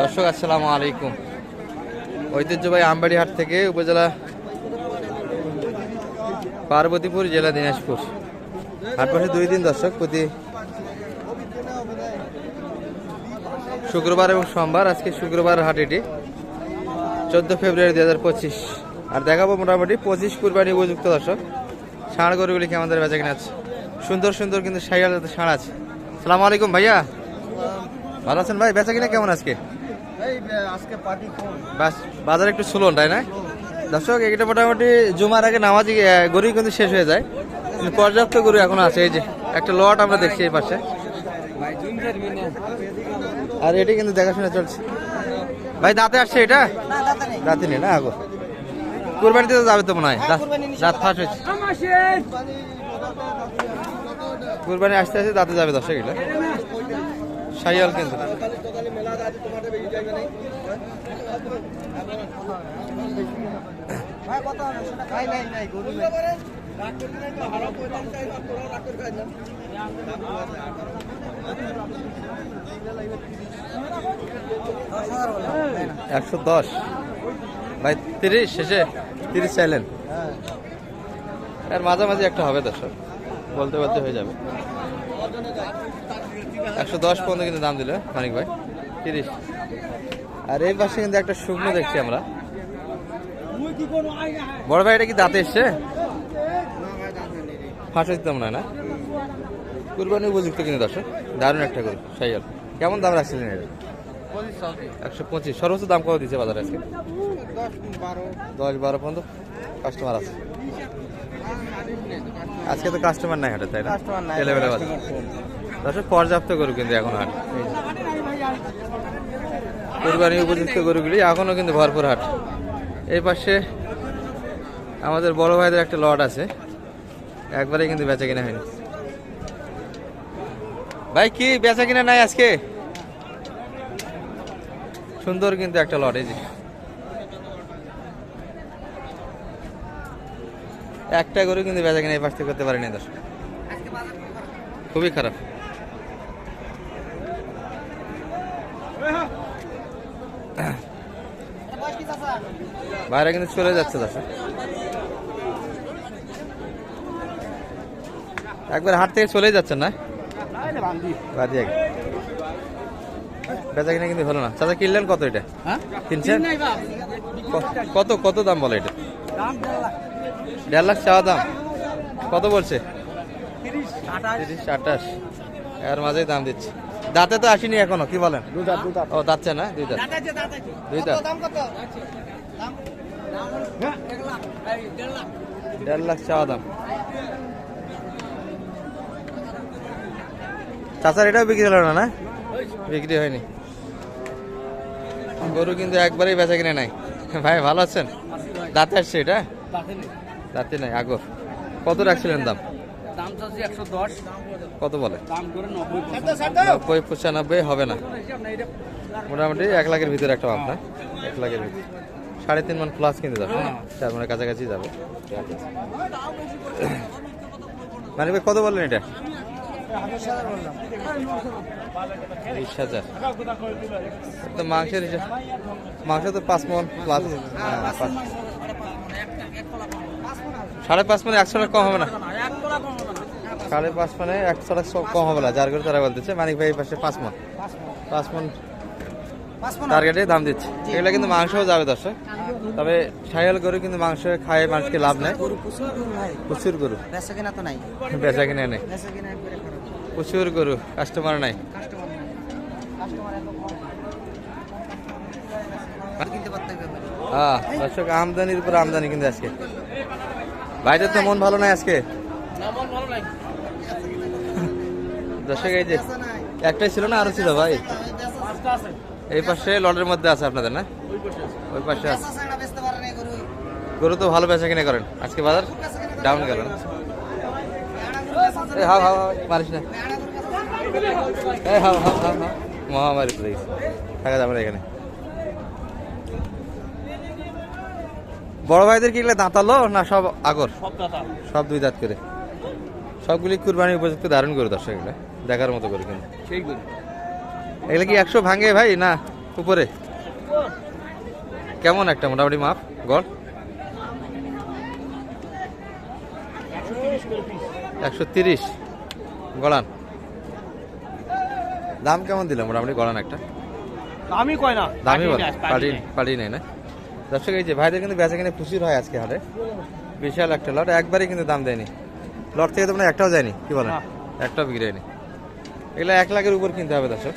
দর্শক আসসালামু আলাইকুম। ঐতিহ্যবাহী আমবাড়ি হাট থেকে উপজেলা পার্বতীপুর জেলা দিনাজপুর। হাট বসে দুই দিন দর্শক প্রতি শুক্রবার এবং সোমবার আজকে শুক্রবার হাট এটি চোদ্দ ফেব্রুয়ারি দুই হাজার পঁচিশ। আর দেখাবো মোটামুটি পঁচিশ কুরবানি উপযুক্ত দর্শক। ষাঁড় গরুগুলি কি আমাদের বেচা কিনা আছে? সুন্দর সুন্দর কিন্তু সাইয়াল ষাঁড় আছে। সালাম আলাইকুম ভাইয়া। ভালো আছেন ভাই? বেচা কিনা কেমন আজকে? আজকে বাস বাজার একটু স্লো তাই না? দর্শক এটা মোটামুটি জুমার আগে নামাজি গরু কিন্তু শেষ হয়ে যায়। কিন্তু পর্যাপ্ত গরু এখন আছে এই যে একটা লট আমরা দেখছি এই পাশে। আর এটি কিন্তু দেখাশোনা চলছে। ভাই দাঁতে আসছে এটা? দাঁতে নেই। না আগো। কুরবানিতে তো যাবে তো মনে হয়। দাঁত- দাঁত ফাঁস হয়েছে। কুরবানি আসতে আসতে দাঁতে যাবে দর্শক এটা একশো দশ। ভাই, তিরিশ, শেষে তিরিশ চাইলেন। মাঝামাঝি একটা হবে দর্শক। বলতে বলতে হয়ে যাবে। একশো দশ পর্যন্ত কিন্তু দাম দিল মানিক ভাই। তিরিশ। আর এই পাশে কিন্তু একটা শুকনো দেখছি আমরা। বড় ভাই এটা কি দাঁতে এসছে? ফাঁস দিতে মনে হয় না? কুরবানি উপযুক্ত কিন্তু দর্শক। দারুণ একটা গরু সাইয়াল। কেমন দাম রাখছিলেন এটা? একশো পঁচিশ। সর্বোচ্চ দাম কত দিচ্ছে বাজারে আজকে? দশ বারো দশ বারো পর্যন্ত। কাস্টমার আছে। আজকে তো কাস্টমার নাই হাটে তাই না? পর্যাপ্ত গরু কিন্তু এখন হাট। কুরবানি উপযুক্ত গরুগুলি এখনও কিন্তু ভরপুর হাট। এই পাশে আমাদের বড় ভাইদের একটা লট আছে। একবারে কিন্তু বেচা কিনা হয়নি। ভাই, কি বেচা কিনা নাই আজকে? সুন্দর কিন্তু একটা লট, এই যে। একটা গরু কিন্তু বেচা কিনা এই পাশ থেকে করতে পারেনি দর্শক। খুবই খারাপ। বাইরে কিন্তু চলে যাচ্ছে দর্শক একবার হাট থেকে চলে যাচ্ছেন না? বাদি এক বেচা কিনা কিন্তু হলো না। চাচা কিনলেন কত এটা? হ্যাঁ? কিনছেন? কত কত দাম বলে এটা? দেড় লাখ। চাওয়া দাম? কত বলছে? তিরিশ আঠাশ। এর মাঝেই দাম দিচ্ছে। দাঁতে তো আসেনি এখনও কি বলেন? ও দাঁতছে না? দুই দাঁত। দুই দাঁত। দেড় লাখ চাওয়া দাম চাচার এটাও বিক্রি হলো না না? বিক্রি হয়নি। গরু কিন্তু একবারেই বেচা কিনে নাই। ভাই, ভালো আছেন? দাঁতে আসছে এটা? দাঁতে নাই আগর কত রাখছিলেন দাম? কত বলে? নব্বই নব্বই পঁচানব্বই, হবে না। মোটামুটি এক লাখের ভিতরে একটা ভাব না? এক লাখের ভিতরে। সাড়ে তিন মান প্লাস কিনতে যাবে চার মানে কাছাকাছি যাবে। মানে ভাই কত বললেন এটা? বিশ হাজার। তো মাংসের মাংস তো পাঁচ মন প্লাস সাড়ে পাঁচ মানে একশো টাকা কম হবে না? সাড়ে পাঁচ মানে একশো টাকা কম হবে না যার করে তারা বলতেছে মানিক ভাই পাশে পাঁচ মন। পাঁচ মন টার্গেটে দাম দিচ্ছে। এগুলো কিন্তু মাংসও যাবে দর্শক। তবে সাইয়াল গরু কিন্তু মাংস খায় মানুষকে লাভ নেই। প্রচুর গরু বেচা কিনা তো নাই। বেচা কিনে প্রচুর গরু কাস্টমার নাই। কাস্টমার নাই। কাস্টমার এত কম। কিনতে পারতে হবে। হ্যাঁ দর্শক আমদানির উপর আমদানি কিন্তু আজকে। ভাইদের তো মন ভালো নাই আজকে? দর্শক এই যে একটাই ছিল না আরও ছিল ভাই? এই পাশে লটের মধ্যে আছে আপনাদের না? ওই পাশে আছে। গরু গরু তো ভালো বেচা কিনে করেন। আজকে বাজার ডাউন গেল না? হাও হাও মারিস না। এই হাও হাও হাও হাও। মহামারী পড়ে গেছে থাকা যাবে না এখানে। বড় ভাইদের কি এগুলো দাঁতালো না সব আগর? সব দুই দাঁত করে। সবগুলি কুরবানির উপযুক্ত দারুণ করে দর্শক এগুলো। দেখার মতো করে কিন্তু। এগুলো কি একশো ভাঙে ভাই না উপরে? কেমন একটা মোটামুটি মাপ? গড়? একশো তিরিশ। গড়ান দাম কেমন দিলাম মোটামুটি গড়ান একটা? আমি কয় না? দামই বল। পার্টি নেই না? দর্শক এই যে ভাইদের কিন্তু বেচা কিনে প্রচুর হয় আজকে হাটে। বিশাল একটা লট একবারই কিন্তু দাম দেয়নি। লট থেকে তো মানে একটাও যায়নি কি বলেন? একটাও বিক্রি হয়নি। এগুলো এক লাখের উপর কিনতে হবে দর্শক।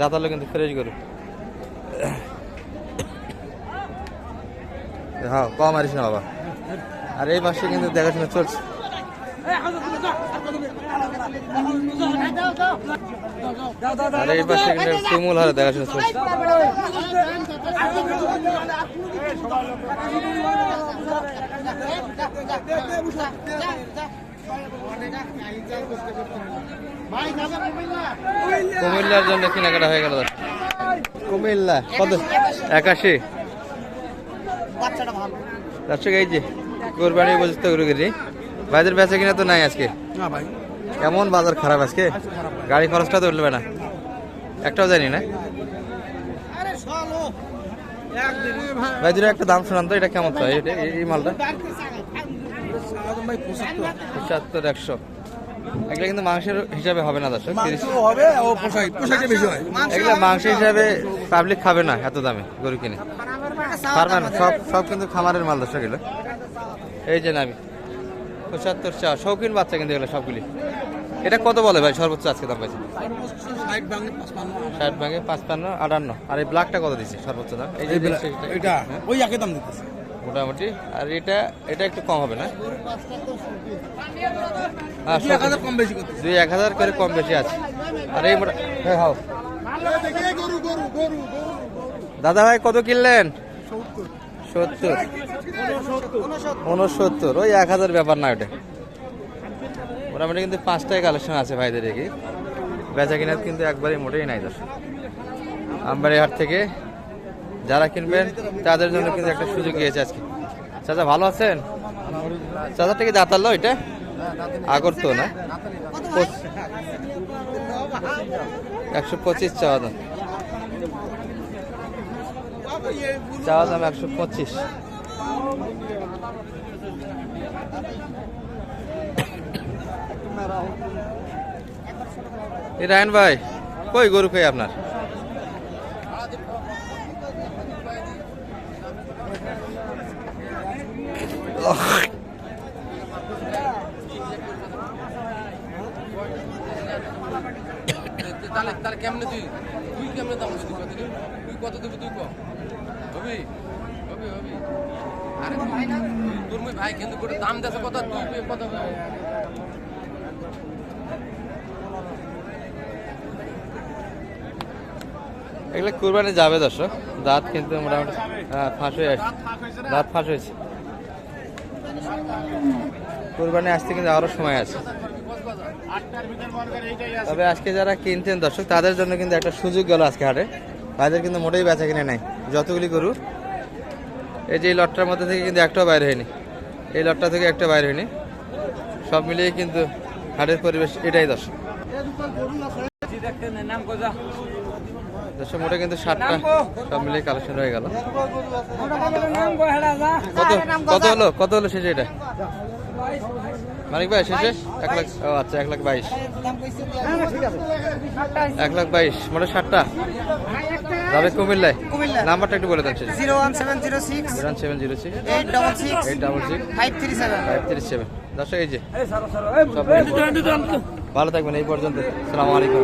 দাঁতালো কিন্তু ফ্রেশ গরু। হ্যাঁ কম আরিস না বাবা। আর এই মাসে কিন্তু দেখাশোনা চলছে। আর এই পাশে কিন্তু তুমুল হারে দেখাশোনা চলছে। কুমিল্লার জন্য কেনাকাটা হয়ে গেল কুমিল্লা কত? একাশি। দর্শক এই যে কোরবানি উপযুক্ত গরু কিনি ভাইদের বেচা কিনা তো নাই আজকে। না ভাই। কেমন বাজার খারাপ আজকে? গাড়ি খরচটা তো উঠবে না। একটাও জানি না। আরে ভাই একটা দাম শোনান তো এটা কেমন? তো এটা এই- মালটা। পঁচাত্তর একশো। এগুলো কিন্তু মাংসের হিসাবে হবে না দর্শক হবে ও এগুলো মাংস হিসাবে পাবলিক খাবে না এত দামে গরু কিনে। পারবেন সব সব কিন্তু খামারের মাল দর্শক এগুলো। এই যে নামি পঁচাত্তর চা শৌখিন বাচ্চা কিন্তু এগুলো সবগুলি। এটা কত বলে ভাই সর্বোচ্চ আজকে দাম পাইছে? ষাট ভাঙে পাঁচপান্ন। আটান্ন। আর এই ব্ল্যাকটা কত দিচ্ছে সর্বোচ্চ দাম? এই যে এটা। এটা ওই একই দাম দিতেছে। মোটামুটি। আর এটা এটা একটু কম হবে না? হ্যাঁ দুই এক হাজার করে কম বেশি আছে। আর এই হ্যাঁ হাও গরু দাদা ভাই কত কিনলেন? সত্তর। উনসত্তর। ওই এক হাজার ব্যাপার না ওটা। মোটামুটি কিন্তু পাঁচটায় কালেকশন আছে ভাইদের কি বেচা কিনার কিন্তু একবারই মোটেই নাই দর্শক। আমবাড়ি হাট থেকে যারা কিনবেন, তাদের জন্য কিন্তু একটা সুযোগ দিয়েছে আজকে। চাচা, ভালো আছেন? চাচা থেকে দাঁতালো এটা? আগর তো না? একশো পঁচিশ চাওয়া দাম। চাওয়া দাম একশো পঁচিশ। রায়ন ভাই, কই গরু কই আপনার? তাহলে তাহলে কেমনে তুই? তুই কেমনে দাম দিবি কত দিবি তুই কত দিবি তুই কম হবি হবি হবি আরে তোর মুই ভাই কিন্তু করে দাম দেছে কত? তুই কত? এগুলো কুরবানি যাবে দর্শক। দাঁত কিন্তু মোটামুটি ফাঁস হয়ে আসছে। দাঁত ফাঁস হয়েছে। কুরবানি আসতে কিন্তু আরও সময় আছে। তবে আজকে যারা কিনতেন দর্শক, তাদের জন্য কিন্তু একটা সুযোগ গেল আজকে হাটে। তাদের কিন্তু মোটেই বেচা কিনে নাই। যতগুলি গরু, এই যে এই লটটার মধ্যে থেকে কিন্তু একটাও বাইরে হয়নি। এই লটটা থেকে একটা বাইরে হয়নি। সব মিলিয়ে কিন্তু হাটের পরিবেশ এটাই দর্শক। দর্শক মোটে কিন্তু ষাটটা সব মিলিয়ে কালেকশন হয়ে গেল। কত কত হলো? কত হলো শেষে এটা? মানিক ভাই শেষে? এক লাখ ও আচ্ছা এক লাখ বাইশ। এক লাখ বাইশ মোটে ষাটটা যাবে কুমিল্লায়। নাম্বারটা একটু বলে দেন zero one seven zero six. One seven zero six. Eight double six. Eight double six. Five three seven. Five three seven. দর্শক এই যে। ভালো থাকবেন এই পর্যন্ত। সালামু আলাইকুম।